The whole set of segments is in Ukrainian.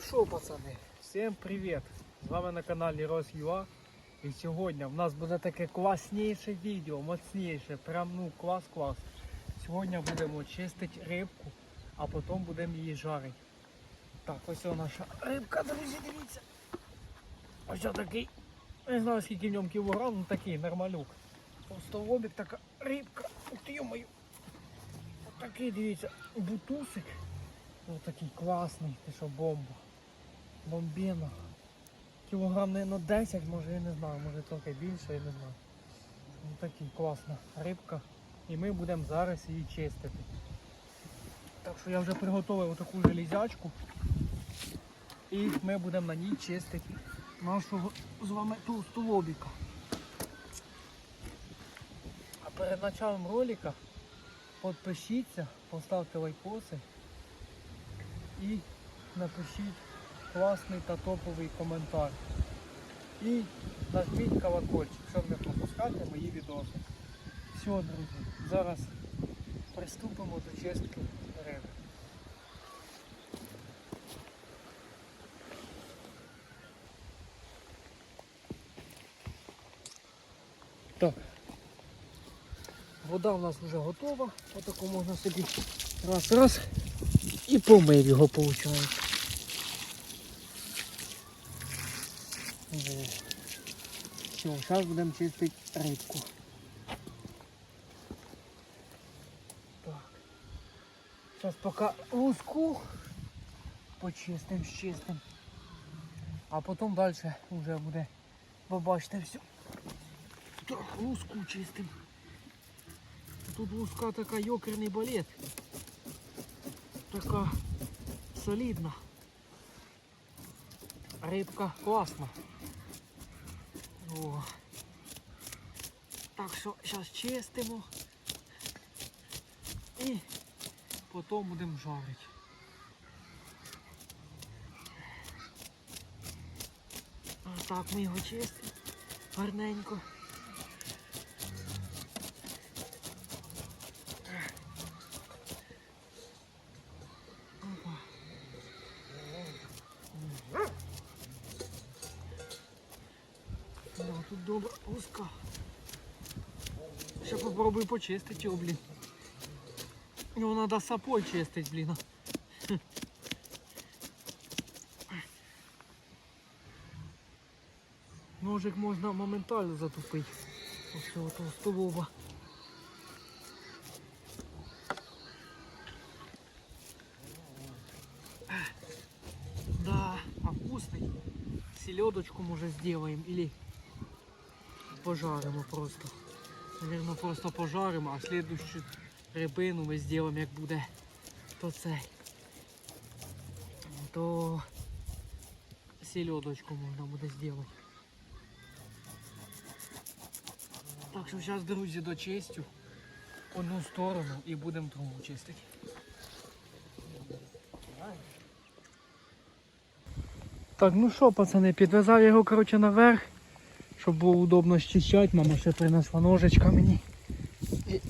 Ну що, пацани, всім привіт! З вами на каналі Рос.ua І сьогодні в нас буде таке класніше відео, моцніше, прям ну клас-клас. Сьогодні будемо чистити рибку, а потім будемо її жарити. Так, ось о наша рибка, друзі, дивіться. Ось о такий, не знаю скільки в ньому кілограм, ну такий нормалюк. Просто Толстолобик така рибка. Ух ти йомаю. Отакий, дивіться, бутусик. Ось такий класний, ти що бомба. Бомбіна. Кілограм, наверное, 10, може я не знаю, може трохи більше, я не знаю. Ну такий класна рибка. І ми будемо зараз її чистити. Так що я вже приготував таку железячку. І ми будемо на ній чистити нашого з вами толстолобіка. А перед началом ролика підпишіться, поставте лайкоси і напишіть класний та топовий коментар. І нажміть колокольчик, щоб не пропускати мої відоси. Все, друзі, зараз приступимо до чистки риби. Так. Вода в нас вже готова. Отаку можна собі раз-раз і помив його, виходить. Все, зараз будемо чистити рибку. Так. Зараз поки луску почистимо, щистимо. А потім далі вже буде, побачите все. Так, луску чистимо. Тут луска така йокерний балет. Така солідна. Рибка класна. О. Так що зараз чистимо і потім будемо жарити. Так ми його чистимо гарненько. Добре узка. Ще попробую почистити його, блін. Його треба сапой чистити, блін. Ножик можна моментально затупити. Ось цього толстолоба. Да, а вкусный. Селедочку может сделаем или пожаримо просто. Наверное, просто пожаримо, а следующую рибину ми зробимо, як буде то цей. То селедочку можна буде зробити. Так що зараз, друзі, дочистю одну сторону і будемо другу чистити. Так, ну що, пацани, підв'язав його коротше, наверх, щоб було удобно щищати. Мама ще принесла ножичка мені. І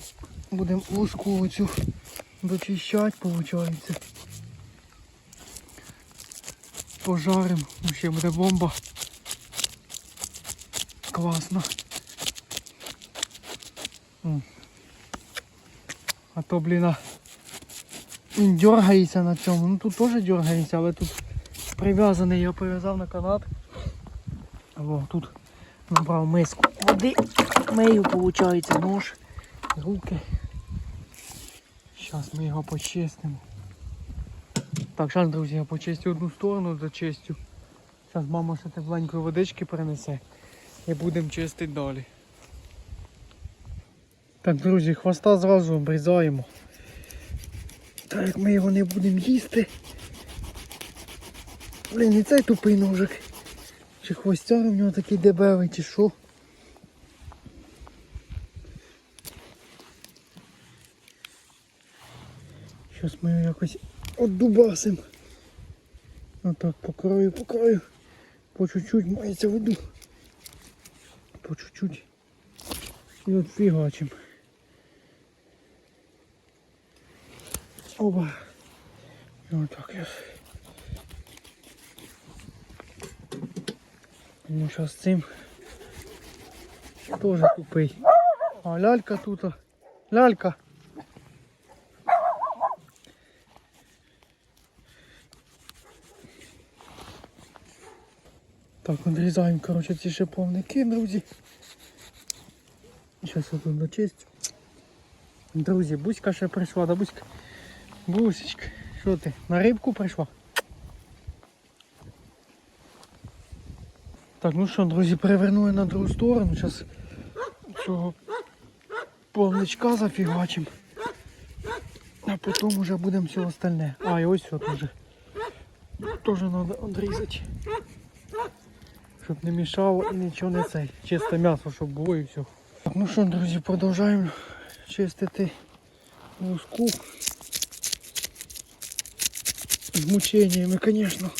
будемо луску цю дочищати, виходить. Пожаримо, Ну, ще буде бомба. Класно. А то, блін, він дергається на цьому. Ну тут теж дергається, але тут прив'язаний, я прив'язав на канат. О, тут набрав миску води, мию, виходить, нож, руки. Зараз ми його почистимо. Так, зараз, друзі, я почистю одну сторону, зачистю. Зараз мама ще тепленької водички принесе і будемо чистити далі. Так, друзі, хвоста зразу обрізаємо. Так як ми його не будемо їсти. Блін, і цей тупий ножик. Чи хвостяр у нього такий дебелий, чи що. Щось ми його якось отдубасим. Отак по краю, по краю. По чуть-чуть мається виду. По чуть-чуть. І от фігачим. Оба. Отак я. Ну зараз цим теж тупий. А лялька тут. Лялька. Так, відрізаємо, коротше, ці шиповники, друзі. Зараз я тут дочистю. Друзі, Буська ще прийшла, да Буська? Бусечка, що ти? На рибку прийшла? Так, ну що, друзі, перевернули на другу сторону. Зараз цього повничка зафігачимо. А потім вже будемо все остальне. А, і ось все теж. Теж треба відрізати. Щоб не мішало і нічого не цей. Чисте м'ясо, щоб було і все. Так, ну що, друзі, продовжуємо чистити луску. З мученнями, звісно.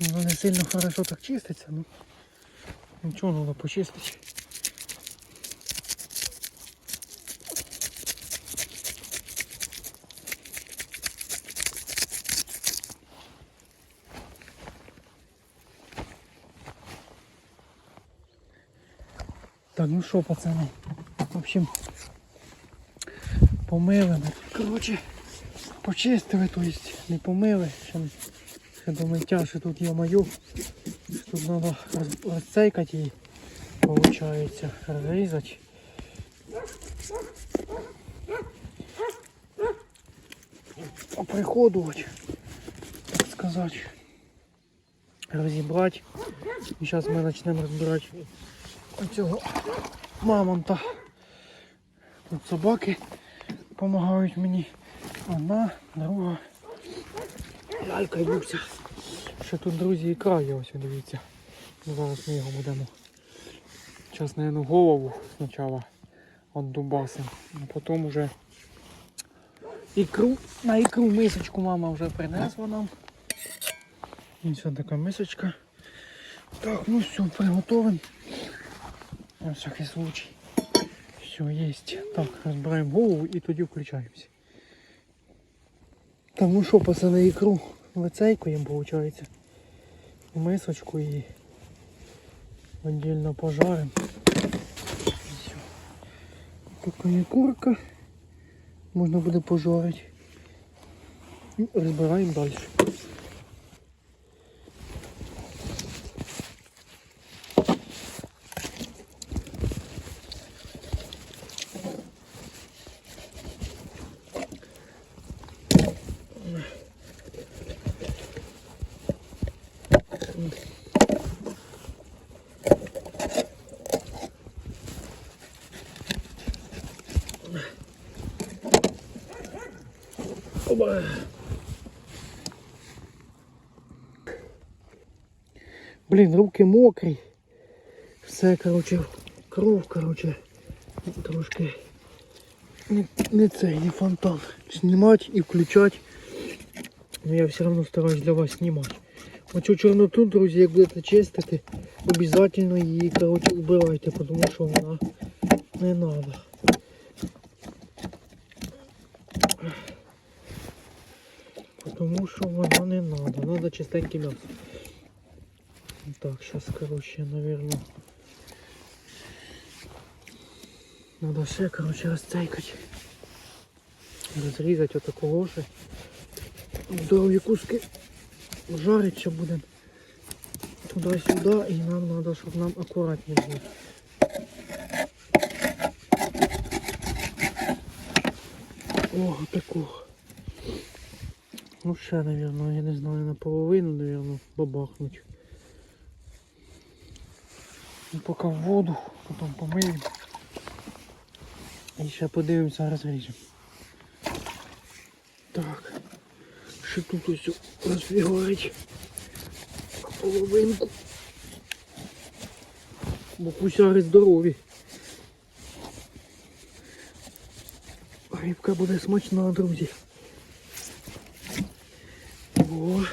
Воно не сильно хорошо так чиститься, ну нічого треба почистити. Так, ну що, пацани, в общем, помили ми. Коротше, почистили, то есть не помили, ще, ще до миття, що тут є мою. Тут треба розцейкати її, виходить, розрізати. Оприходувати, так сказати. Розібрати. І зараз ми почнемо розбирати оцього мамонта. Тут собаки допомагають мені. Одна, друга. Лялька Люся. Ще тут, друзі, ікра є, ось дивіться. Зараз ми його будемо. Зараз, мабуть, голову спочатку віддубасимо, а потім вже ікру. На ікру мисочку мама вже принесла нам. Ось така мисочка. Так, ну все, приготовим. На всякий случай. Все, есть. Так, разбираем голову и тоді включаемся. Так, ну що, пацани, ікру вицейкуємо, виходить. В мисочку і отдельно пожарим. Все. Така є курка. Можна буде пожарити. І розбираємо далі. Оба. Блін, руки мокрі. Все, короче, кров, короче, трошки не, не цей, не фонтан. Знімати і включати. Но я все одно стараюсь для вас знімати. Оцю чорноту, друзі, як будете чистити, обов'язково її, короче, убирайте, тому що вона не треба. Тому що воно не надо. Надо чистеньке м'ясо. Так, сейчас, короче, наверное. Надо все, короче, розцейкати. Розрізати отакого же. Здорові куски жарить, що будемо туди-сюди і нам треба, щоб нам акуратніше було. О, такого. Ну ще, наверное, я не знаю, наполовину, наверное, бабахнуть. Ну, поки в воду, потім помиємо. І ще подивимося, розріжемо. Так. Ще тут ось розфігорить половинку. Бо кусяри здорові. Рибка буде смачна, друзі. О,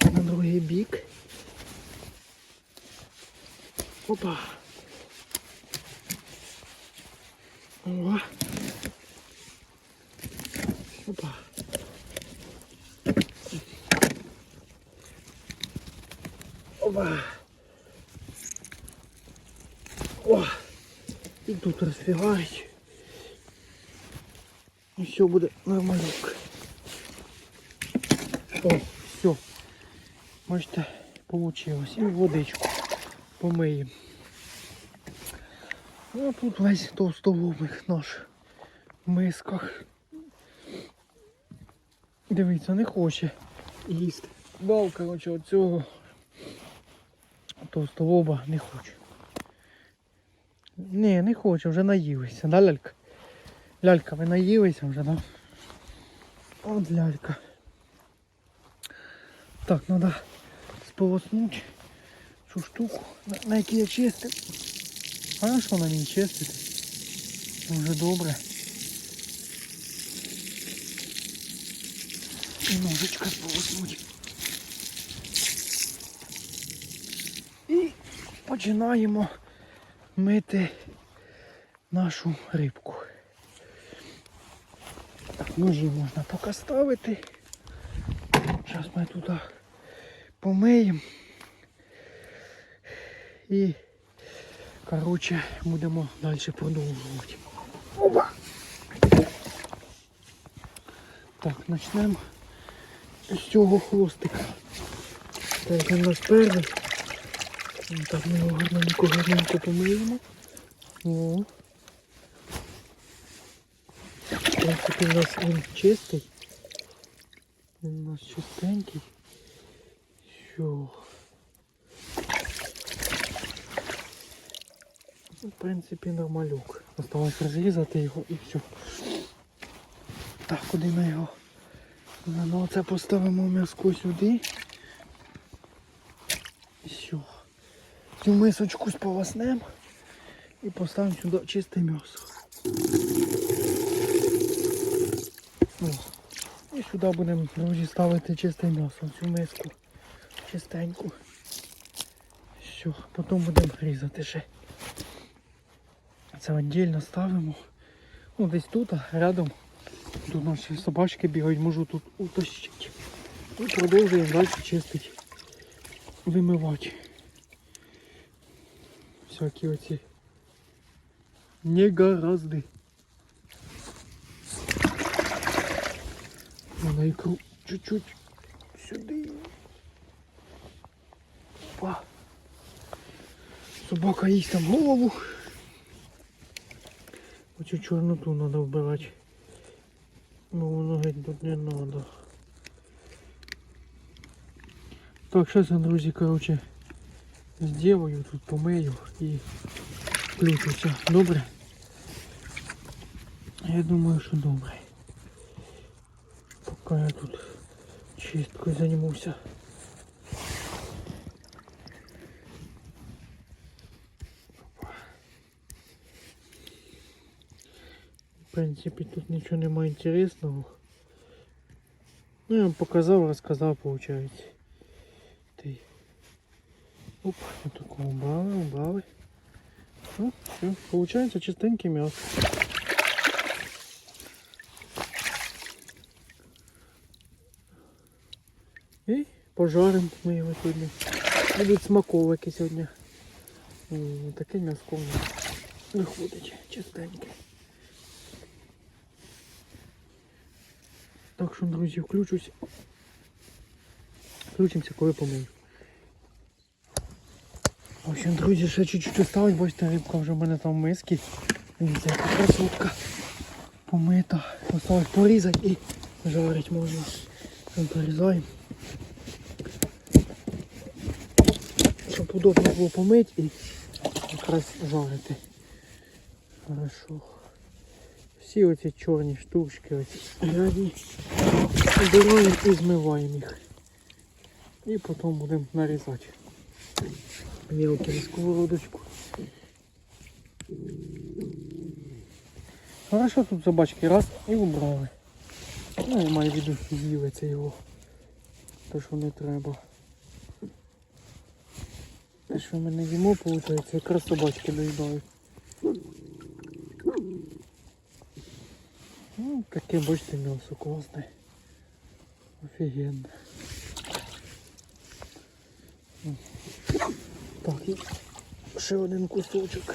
на другий бік. Опа. О. Опа. Опа. О. І тут розфігають. І все буде нормальок. О, все. Бачите, получилось. І водичку помиємо. Ну, а тут весь товстолобик наш в мисках. Дивіться, не хоче їсти. Дав, коротше, оцього товстолоба не хоче. Ні, не хоче, вже наїлися, да, лялька? Лялька, ви наїлися вже, да? От лялька. Так, треба сполоснути цю штуку, на, якій я чистив. Хорошо на ній чистити. Дуже добре. І ножичка сполоснуть. І починаємо мити нашу рибку. Так, ножі можна поки ставити. Зараз ми туди помиємо. І, коротше, будемо далі продовжувати. Опа! Так, почнемо з цього хвостика. Так, він нас перший. Ну, Так, ми його гарненько, гарненько помиємо. О. В принципі, у нас він чистий. Він у нас чистенький. Все. Ну, В принципі, нормалюк. Осталось розрізати його і все. Так, куди ми його? Ну, це поставимо м'язко сюди. І все. Цю мисочку сполоснемо і поставимо сюди чисте м'ясо. І сюди будемо, друзі, ставити чисте м'ясо, цю миску чистеньку. Все, потім будемо різати ще. Це віддільно ставимо. Ну, десь тут, а рядом. Тут наші собачки бігають, можу тут утащити. І продовжуємо далі чистити. Вимивати. Всякі оці негаразди. На ікру чуть-чуть сюди. Опа. Собака їсть там голову. Оцю чорноту треба вбирати. Ну воно геть тут не треба. Так, зараз я, друзі, короче, сделаю, тут помию і включуся. Добре? Я думаю, що добре. Поки я тут чисткою займуся. Принципі, тут нічого немає інтересного. Ну, я вам показав, розказав, виходить. Ти. Оп, отаку убрали, убрали. Ну, все, получается чистенький мясо. І пожаримо ми його сьогодні. Будуть смаковики сьогодні. Таке м'яско виходить чистеньке. Так що, друзі, включусь. Включимося, коли помию. В общем, друзі, ще чуть-чуть осталось, бачите, рибка вже в мене там в миски. Дивіться, яка красотка помита. Осталось порізати і жарити можна. Порізаємо. Щоб удобно було помити і якраз жарити. Хорошо. Всі оці чорні штучки, оці. Збираємо і змиваємо їх. І потім будемо нарізати мелким на сковородочку. Хорошо тут собачки раз і убрали. Ну, я маю в виду, з'їли це його. Те, що не треба. Те, що ми не їмо, виходить, якраз собачки доїдають. Ну, таке, бачите, м'ясо класне. Офігенно. Так, і ще один кусочок.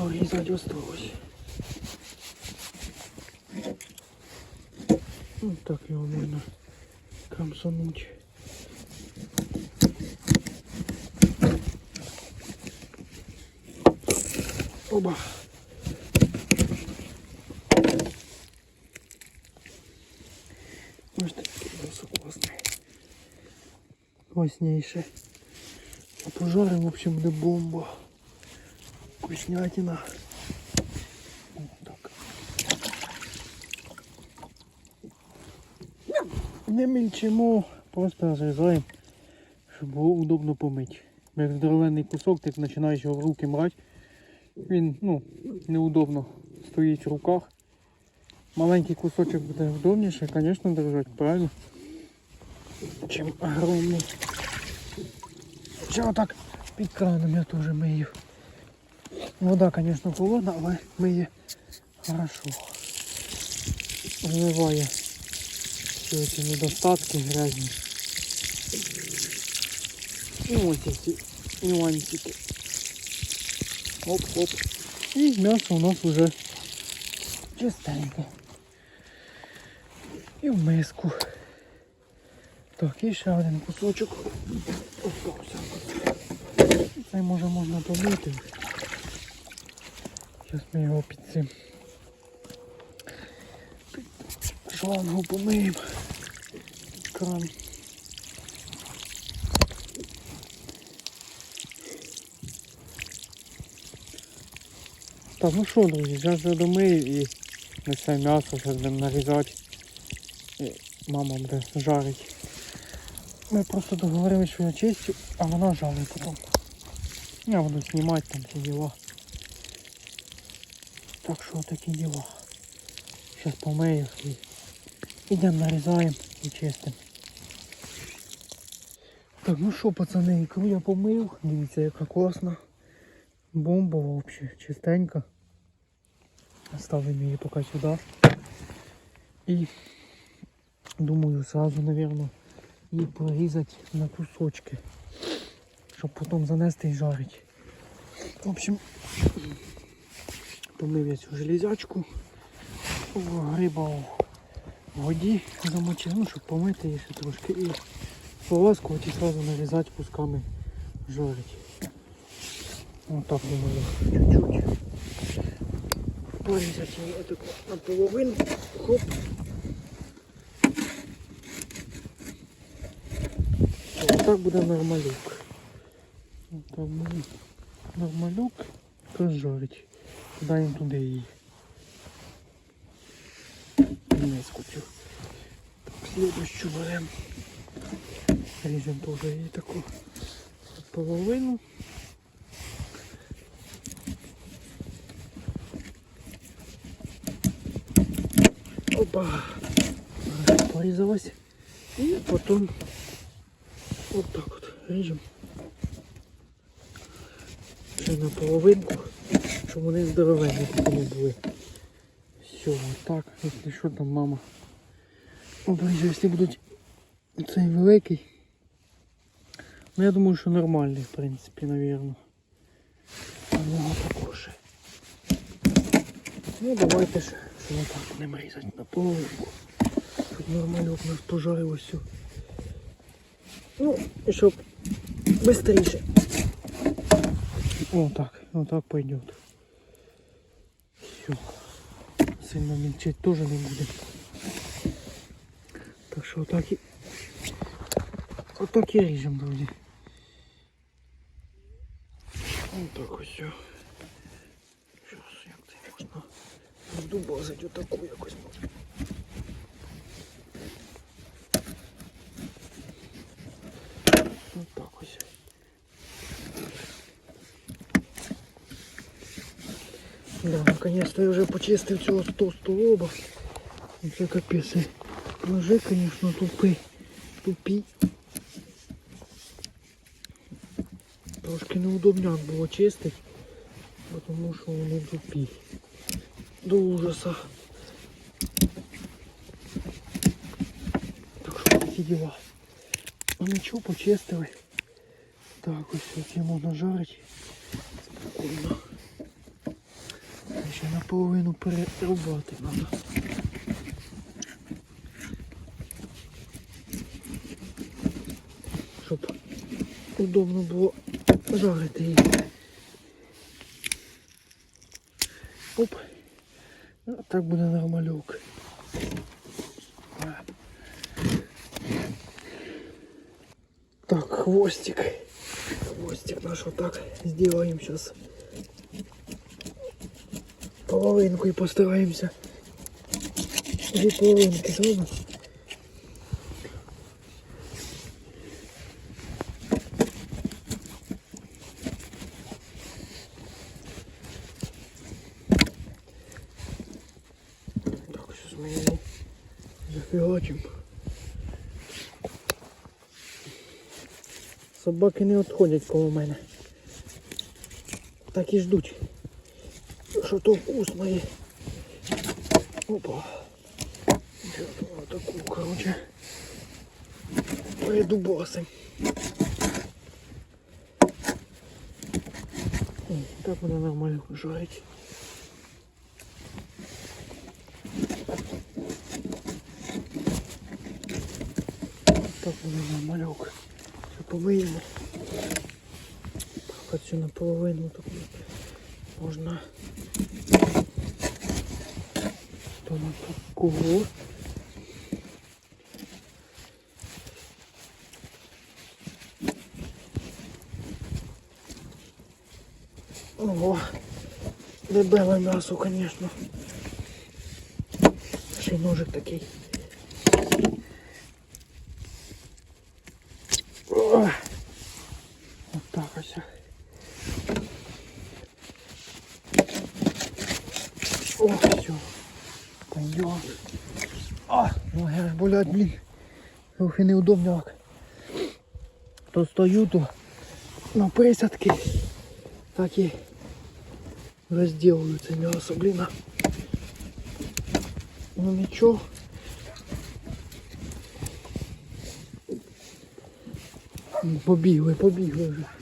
порізати осталось. Ну так його можна крамсануть. Оба. Ось такий м'ясо класний. Класніше. А в общем, буде бомба. Вкуснятина. Не мільчимо, просто розрізаємо, щоб було удобно помити. Як здоровенний кусок, ти починаєш його в руки брати. Він ну, неудобно стоїть в руках. Маленький кусочок буде удобніше, звісно, держати, правильно? Чим огромний. Чого так під краном я теж мию. Вода, звісно, холодна, але миє хорошо. Зливає всі ці недостатки грязні. І ось ці нюансики. Оп-оп. І м'ясо у нас вже чистеньке. І в миску. Так, і ще один кусочок. Попався. Це може можна помити. Зараз ми його під цим. Під помиємо. Кран. Так, ну що, друзі, зараз домию і несе м'ясо, зараз будемо нарізати. І мама буде жарити. Ми просто договорилися, що я чистю, а вона жарить потім. Я буду знімати там ці діла. Так що такі діла. Зараз помию і йдемо нарізаємо і чистимо. Так, ну що, пацани, ікру я помив. Дивіться, яка класна. Бомбова взагалі, чистенька. Ставимо її поки сюди. І думаю, сразу, наверное, її порізати на кусочки. Щоб потім занести і жарити. В общем, помив я цю железячку. О, Риба в воді замочив, ну, щоб помити її ще трошки і поласкувати і одразу нарізати кусками жарити. Вот так думаю, чуть-чуть. Порезать ее так наполовину. Хоп. Так буде нормалюк. Буде нормалюк. Прожарить. Даємо туди її. Не скучу. Так, следующую берем. Режем тоже її таку половину. Опа. Порізалась. І потім от так от ріжемо. Ще на половинку, щоб вони здоровенні не були. Все, вот так. Якщо що там мама. Обріжу, якщо будуть цей великий. Ну я думаю, що нормальний, в принципі, навірно. А в нього також. Ну давайте ж що так будемо різати на половинку. Щоб нормально все. Ну, і щоб швидше. О, так, вот так пойдет. Все. Сильно мельчить тоже не будет. Так що отак і... Отак і ріжемо, друзі. Отак ось. все. Щас, як це можна вдубазити отаку якось. Отак наконец-то я вже почистив цього товстого лоба. Це капець. Ножи, конечно, тупий. Тупі. Трошки неудобняк було чистити, тому що вони тупі. До ужаса. Так що такі діла. Ну нічого, почистили. Так, ось які можна жарити. Спокійно. Ще наполовину перерубати треба. Щоб удобно було жарити її. Оп. А так буде нормальок. Так, хвостик. Хвостик наш вот так сделаем сейчас. Половинку и постараемся. Две половинки зробимо. Так, сейчас мы его зафигачим. Собаки не відходять коло мене. Так і ждуть. Що то вкусно є. Опа. Взяв таку, короче. Передубасим. О, Так буде нормально жарить. Так буде нормальок. Все помиємо. Цю наполовину таку можна. Такого. Ого, дебеле м'ясо, конечно. Ще й ножик такий. О, так ось. О, все. Пойдем. А, ноги аж болять, блін. Трохи неудобно. То стою, то на присядки. Так і розділую це м'ясо, блін. Ну нічого. Побігли, побігли вже.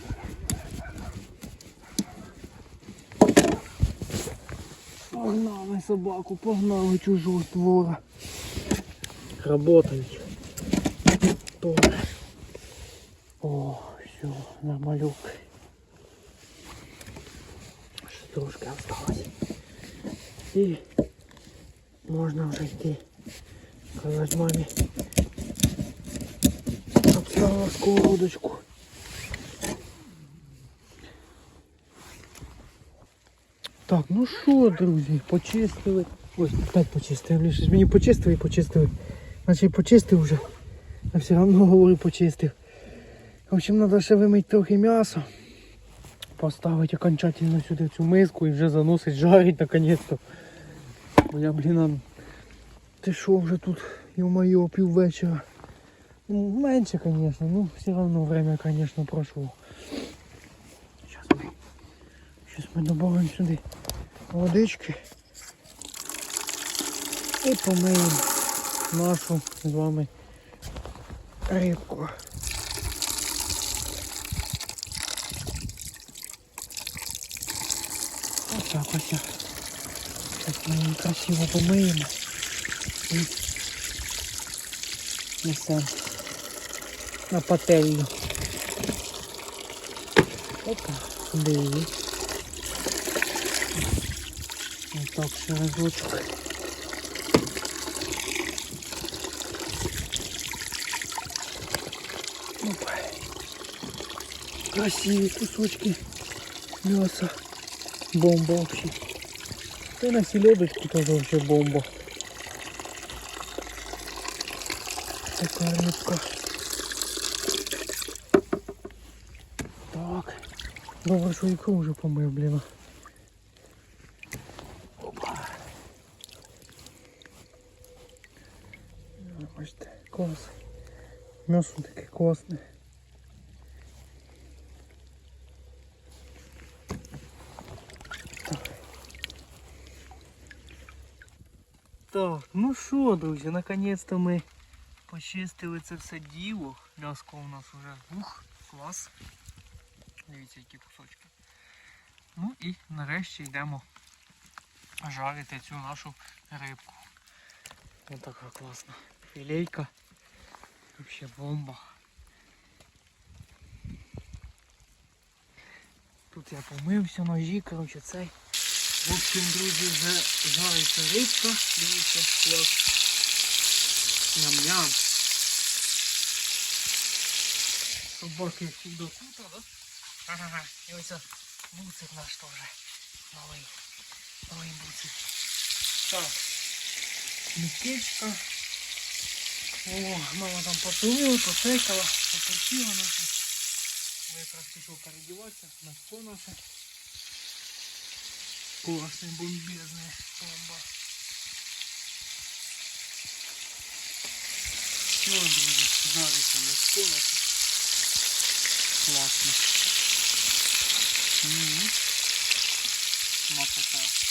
Собаку, погнали чужого створа. Работають. Тоже. О, все, нормалюк. Ще трошки осталось. І можна вже йти. Казати мамі. Обставила сковородочку. Так, ну що, друзі, почистили. Ой, опять почистили. Блін, щось мені почистили і почистили. Наче й почистив вже. А все одно говорю почистив. В общем, треба ще вимити трохи м'яса. Поставити окончательно сюди цю миску і вже заносить, жарить наконець-то. Бо я, блін, а, ти що вже тут, ё-моё, пів вечора. Ну, менше, конечно, ну все равно время, конечно, прошло. Сейчас мы, сейчас мы добавим сюди водички і помиємо нашу з вами рибку. Ось так ось. Зараз ми її красиво помиємо і несемо на пательню. Опа, сюди її. Ось так ще разочок. Опа. Красиві кусочки м'яса. Бомба вообще. Це на селедочку теж вообще бомба. Така рибка. Так. Добре, що ікру вже помив, блін. клас. М'ясо таке класне. Так, ну що, друзі, наконець-то ми почистили це все діло. М'яско у нас вже ух, клас. Дивіться, які кусочки. Ну і нарешті йдемо жарити цю нашу рибку. Ось така класна філейка. Вообще бомба. Тут я помився, ножі, коротше, цей. В общем, друзі, вже жариться рибка. Дивіться, клас. Ням-ням. Собаки всюди кута, да? Ага, і ось буцик наш теж. Малий. Малий буцик. Так. Мікичка. О, мама там потулила, потекала, потерпіла наша. Я якраз пішов передіватися на що наше. Классный бомбезный бомба. Все, друзі, жариться на скоро. Класно. М-м. Смакота.